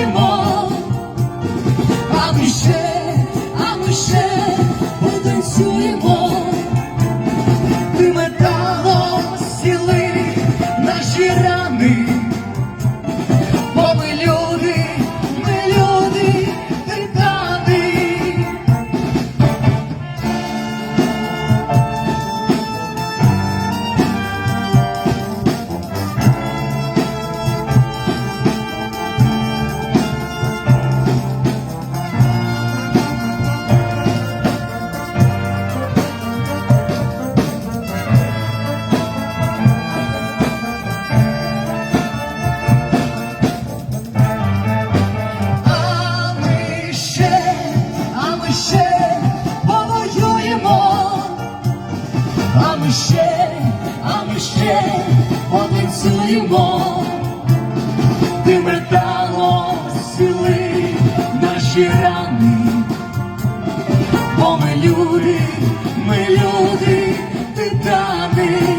Simon, a Michelle. ще, а ми ще потанцюємо, ти метало сіли наші рани, бо ми люди, ми люди, титани.